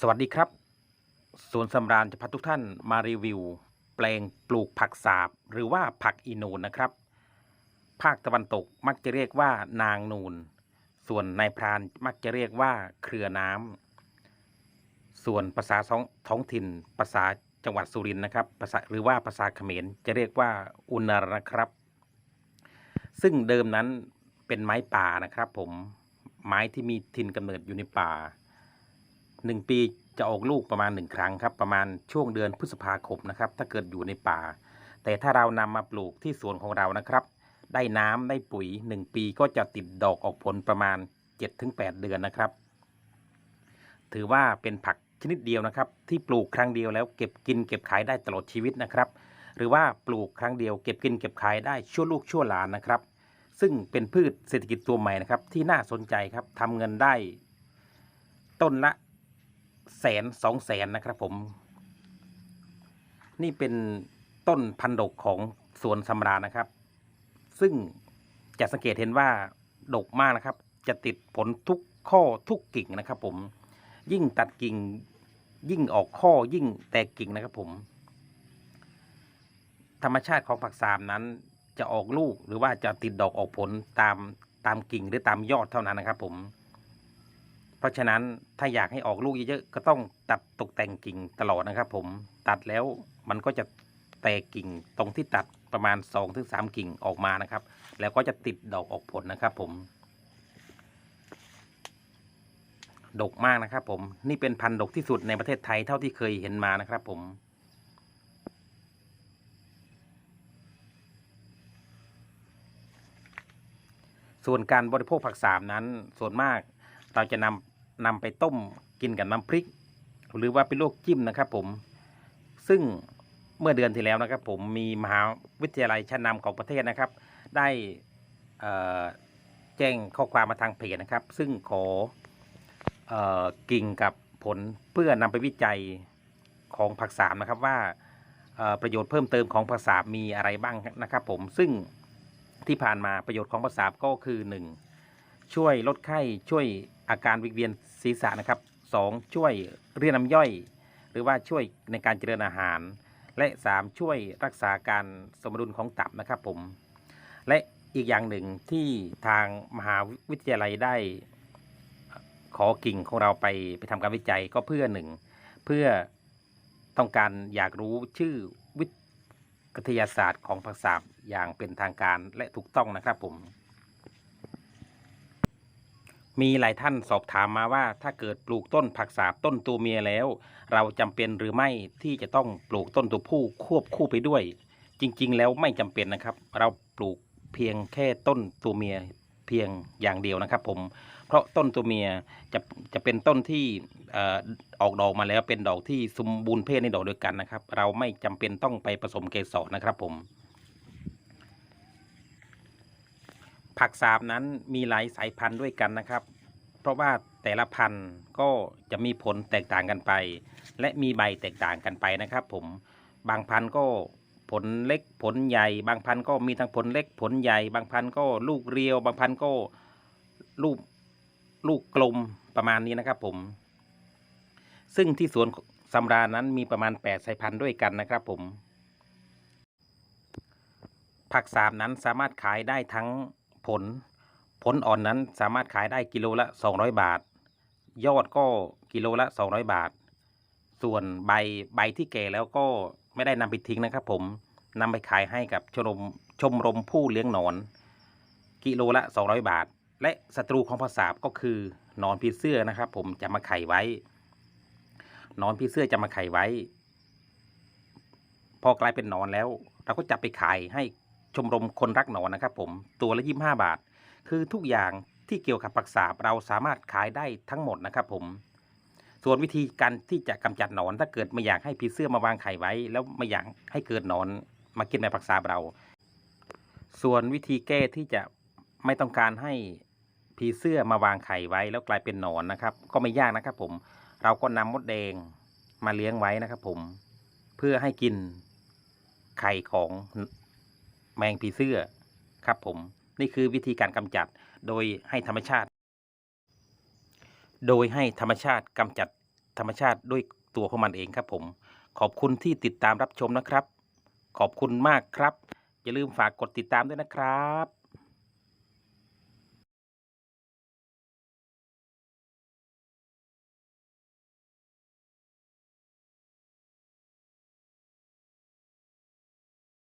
สวัสดีครับ สวนสำราญจะพาทุกท่านมารีวิว แปลงปลูกผักสาบ หรือว่าผักอีนูนนะครับ ภาคตะวันตกมักจะเรียกว่านางนูน ส่วนในพรานมักจะเรียกว่าเครือน้ำส่วนภาษาท้องถิ่น ภาษาจังหวัดสุรินทร์นะครับภาษาหรือว่าภาษาเขมรจะเรียกว่าอุนรนะครับ ซึ่งเดิมนั้นเป็นไม้ป่านะครับ ผมไม้ที่มีถิ่นกำเนิดอยู่ในป่า หนึ่งปีจะออกลูกประมาณหนึ่งครั้งครับ ประมาณช่วงเดือนพฤษภาคมนะครับ ถ้าเกิดอยู่ในป่า แต่ถ้าเรานำมาปลูกที่สวนของเรานะครับ ได้น้ำได้ปุ๋ยหนึ่งปีก็จะติดดอกออกผลประมาณ 7-8 เดือนนะครับ ถือว่าเป็นผักชนิดเดียวนะครับ ที่ปลูกครั้งเดียวแล้วเก็บกินเก็บขายได้ตลอดชีวิตนะครับ หรือว่าปลูกครั้งเดียวเก็บกินเก็บขายได้ชั่วลูกชั่วหลานนะครับ ซึ่งเป็นพืชเศรษฐกิจตัวใหม่นะครับที่น่าสนใจครับทำเงินได้ ต้นละ แสนสองแสนนะครับผม นี่เป็นต้นพันดกของสวนสำราญนะครับ ซึ่งจะสังเกตเห็นว่าดกมากนะครับ จะติดผลทุกข้อทุกกิ่งนะครับ ผม ยิ่งตัดกิ่ง ยิ่งออกข้อยิ่งแตกกิ่งนะครับ ผม ธรรมชาติของผักสามนั้นจะออกลูกหรือว่าจะติดดอกออกผลตามตามกิ่งหรือตามยอดเท่านั้นนะครับ ผม ราะฉะนั้นถ้าอยากให้ออกลูกเยอะๆก็ต้องตัดตกแต่งกิ่งตลอดนะครับ ผมตัดแล้วมันก็จะแตกกิ่งตรงที่ตัดประมาณ2อถึงสกิ่งออกมานะครับ แล้วก็จะติดดอกออกผลนะครับ ผม ดกมากนะครับ ผมนี่เป็นพันธุ์ดกที่สุดในประเทศไทยเท่าที่เคยเห็นมานะครับ ผมส่วนการบริโภคผักสามนั้นส่วนมากเราจะนำ นำไปต้มกินกับน้ำพริก หรือว่าเป็นลวกจิ้มนะครับ ผม ซึ่งเมื่อเดือนที่แล้วนะครับ ผมมีมหาวิทยาลัยชั้นนำของประเทศนะครับ ได้แจ้งข้อความมาทางเพจนะครับ ซึ่งขออกิ่งกับผลเพื่อนำไปวิจัยของผักสามนะครับว่าประโยชน์เพิ่มเติมของผักสามมีอะไรบ้างนะครับ ผมซึ่งที่ผ่านมาประโยชน์ของผักสามก็คือ 1 ช่วยลดไข้ช่วยอาการวิงเวียนศีรษะนะครับ 2 ช่วยเรียนน้ำย่อย หรือว่าช่วยในการเจริญอาหาร และ 3 ช่วยรักษาการสมดุลของตับนะครับผม และอีกอย่างหนึ่งที่ทางมหาวิทยาลัยได้ ขอกิ่งของเราไปไปทำการวิจัยก็เพื่อหนึ่งเพื่อต้องการอยากรู้ชื่อวิทยาศาสตร์ของผักสาอย่างเป็นทางการและถูกต้องนะครับผม มีหลายท่านสอบถามมาว่าถ้าเกิดปลูกต้นผักสาบต้นตัวเมียแล้ว เราจำเป็นหรือไม่ที่จะต้องปลูกต้นตัวผู้ควบคู่ไปด้วย จริง ๆ แล้วไม่จำเป็นนะครับ เราปลูกเพียงแค่ต้นตัวเมียเพียงอย่างเดียวนะครับ ผม เพราะต้นตัวเมียจะจะเป็นต้นที่เอ่อออกดอกมาแล้วเป็นดอกที่สมบูรณ์เพศในดอกเดียวกันนะครับ เราไม่จำเป็นต้องไปผสมเกสรนะครับผม ผักสาบนั้นมีหลายสายพันธุ์ด้วยกันนะครับ เพราะว่าแต่ละพันธุ์ก็จะมีผลแตกต่างกันไป และมีใบแตกต่างกันไปนะครับ ผมบางพันธุ์ก็ผลเล็กผลใหญ่ บางพันธุ์ก็มีทั้งผลเล็กผลใหญ่ บางพันธุ์ก็ลูกเรียว บางพันธุ์ก็ลูกลูกกลมประมาณนี้นะครับ ผม ซึ่งที่สวนสำราญนั้นมีประมาณ8สายพันธุ์ด้วยกันนะครับ ผม ผักสามนั้นสามารถขายได้ทั้ง ผล ผลอ่อนนั้นสามารถขายได้กิโลละ 200 บาท ยอดก็กิโลละ 200 บาท ส่วนใบใบที่แก่แล้วก็ไม่ได้นำไปทิ้งนะครับผมนำไปขายให้กับชมรมชมรมผู้เลี้ยงหนอน กิโลละ 200 บาท และศัตรูของผักสาบก็คือหนอนผีเสื้อนะครับ ผมจะมาไข่ไว้หนอนผีเสื้อจะมาไข่ไว้ พอกลายเป็นหนอนแล้ว เราก็จะไปขายให้ ชมรมคนรักหนอนนะครับผมตัวละยี่ห้าบาท คือทุกอย่างที่เกี่ยวกับผักสาบเราสามารถขายได้ทั้งหมดนะครับผมส่วนวิธีการที่จะกำจัดหนอน ถ้าเกิดไม่อยากให้ผีเสื้อมาวางไข่ไว้ แล้วไม่อยากให้เกิดหนอนมากินในผักสาบเรา ส่วนวิธีแก้ที่จะไม่ต้องการให้ผีเสื้อมาวางไข่ไว้ แล้วกลายเป็นหนอนนะครับ ก็ไม่ยากนะครับผมเราก็นำมดแดงมาเลี้ยงไว้นะครับผมเพื่อให้กินไข่ของ แมงผีเสื้อครับผม นี่คือวิธีการกำจัดโดยให้ธรรมชาติ โดยให้ธรรมชาติกำจัดธรรมชาติด้วยตัวของมันเองครับผม ขอบคุณที่ติดตามรับชมนะครับ ขอบคุณมากครับ อย่าลืมฝากกดติดตามด้วยนะครับ